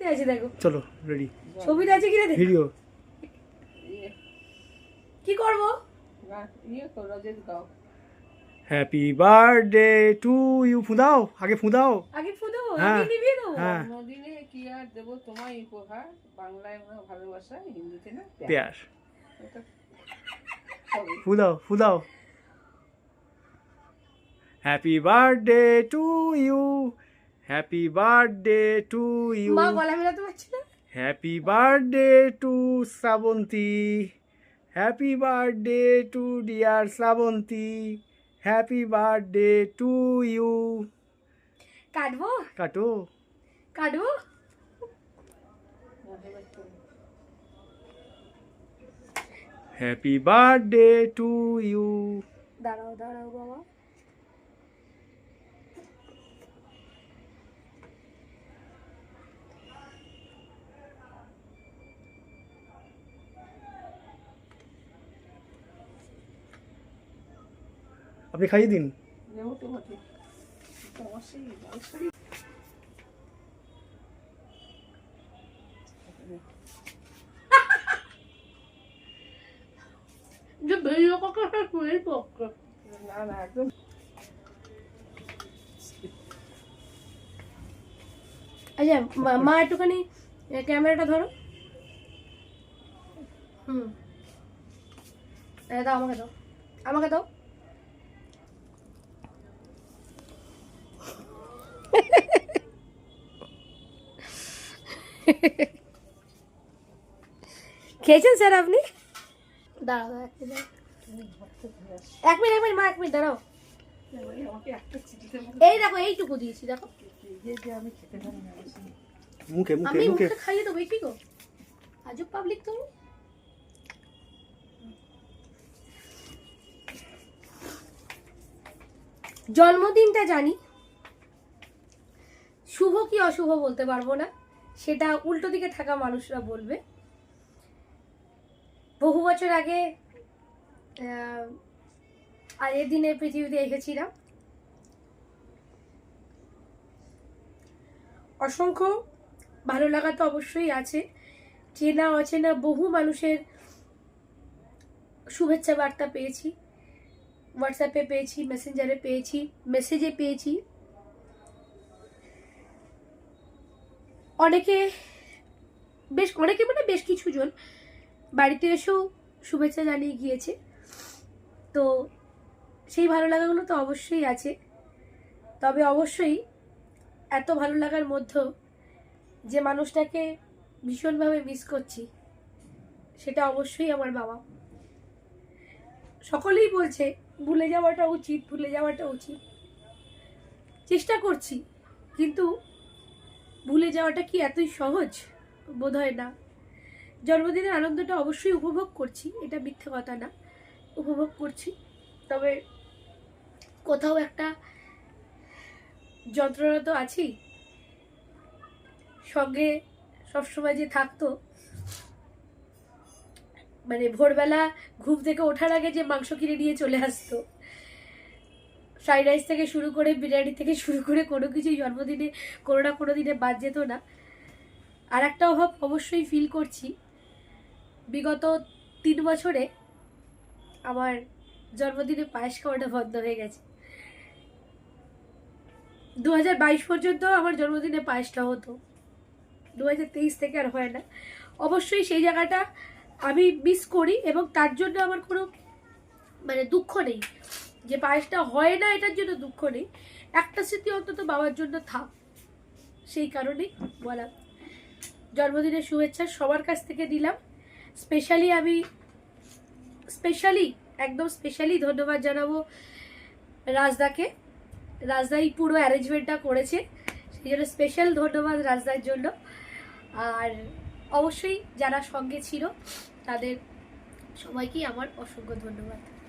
ছবিতে আছে দেখো। চলো রেডি ছবিতে আছে কিনা দেখো ভিডিও কি করব? ইয়ে রজত গাও। হ্যাপি বার্থডে টু ইউ ফুদাও আগে ফুদাও আগে ফুদো হ্যাঁ, নিভিয়ে দেবো হ্যাঁ। জন্মদিনে কি আর দেবো তোমায় উপহার? বাংলায় আমরা ভালোবাসা হিন্দিতে না প্যার। ফুদাও ফুদাও happy birthday to you happy birthday to you মা গলা মেলাতে পারছি না? Happy birthday to Shrabanti. Happy birthday to dear Shrabanti. Happy birthday to you কাটবো? কাটো। কাটবো? হ্যাপি বার্থডে টু ইউ দাঁড়াও দাঁড়াও বাবা আপনি খাইয়ে দিন দেবো তো বটে। তো আমার সেই লাল শাড়ি যে ভিডিও কাকা তুই পক্ষ না না একদম। আচ্ছা মা- মা একটুখানি ক্যামেরাটা ধরো। হুম। দাও আমাকে দাও। আমাকে দাও। খেয়েছেন স্যার আপনি? দাঁড়াও এক মিনিট। এক মিনিট মা এক মিনিট দাঁড়াও। এই দেখো এইটুকু দিয়েছি দেখো। যে যে আমি খেতে পারি মুখে। মুখে মুখে মুখে খাইয়ে দেবো কি গো আজব পাবলিক তুমি। জন্মদিনটা জানি। শুভ কি অশুভ বলতে পারব না, সেটা উল্টো দিকে থাকা মানুষরা বলবে। বহু বছর আগে আগের দিনে পৃথিবীতে এসেছিলাম অসংখ্য ভালো লাগা তো অবশ্যই আছে, চেনা অচেনা বহু মানুষের শুভেচ্ছা বার্তা পেয়েছি। হোয়াটসঅ্যাপে পেয়েছি মেসেঞ্জারে পেয়েছি মেসেজে পেয়েছি। অনেকে বেশ, অনেকে মানে বেশ কিছু জন বাড়িতে এসেও শুভেচ্ছা জানিয়ে গিয়েছে। তো সেই ভালো লাগাগুলো তো অবশ্যই আছে। তবে অবশ্যই এত ভালো লাগার মধ্যেও যে মানুষটাকে ভীষণভাবে মিস করছি, সেটা অবশ্যই আমার বাবা। সকলেই বলছে, ভুলে যাওয়াটা উচিত, ভুলে যাওয়াটা উচিত। চেষ্টা করছি, কিন্তু ভুলে যাওয়াটা কি এতই সহজ? বোধ হয় না। জন্মদিনের আনন্দটা অবশ্যই উপভোগ করছি, এটা মিথ্যে কথা না। উপভোগ করছি। তবে কোথাও একটা যন্ত্রণা তো আছেই। সঙ্গে সবসময় যে থাকতো মানে ভোরবেলা ঘুম থেকে ওঠার আগে যে মাংস কিনে নিয়ে চলে আসতো। ফ্রাইড রাইস থেকে শুরু করে বিরিয়ানি থেকে শুরু করে কোনো কিছুই জন্মদিনে, কোনো না কোনো দিনে বাদ যেত না। আর একটা অভাব অবশ্যই ফিল করছি। বিগত তিন বছরে আমার জন্মদিনে পায়েস খাওয়াটা বন্ধ হয়ে গেছে। দু হাজার বাইশ পর্যন্ত আমার জন্মদিনে পায়েসটা হতো। দু হাজার তেইশ থেকে আর হয় না। অবশ্যই সেই জায়গাটা আমি মিস করি এবং তার জন্য আমার কোনো মানে দুঃখ নেই। যে পায়েসটা হয় না এটার জন্য দুঃখ নেই। একটা স্মৃতি অন্তত বাবার জন্য থাক। সেই কারণেই বলা। জন্মদিনের শুভেচ্ছা সবার কাছ থেকে দিলাম স্পেশালি আমি, স্পেশালি, একদম স্পেশালি ধন্যবাদ জানাব রাজদাকে। রাজদা এই পুরো অ্যারেঞ্জমেন্টটা করেছে। সেই জন্য স্পেশাল ধন্যবাদ রাজদার জন্য। আর অবশ্যই যারা সঙ্গে ছিল, তাদের সবাইকেই আমার অসংখ্য ধন্যবাদ।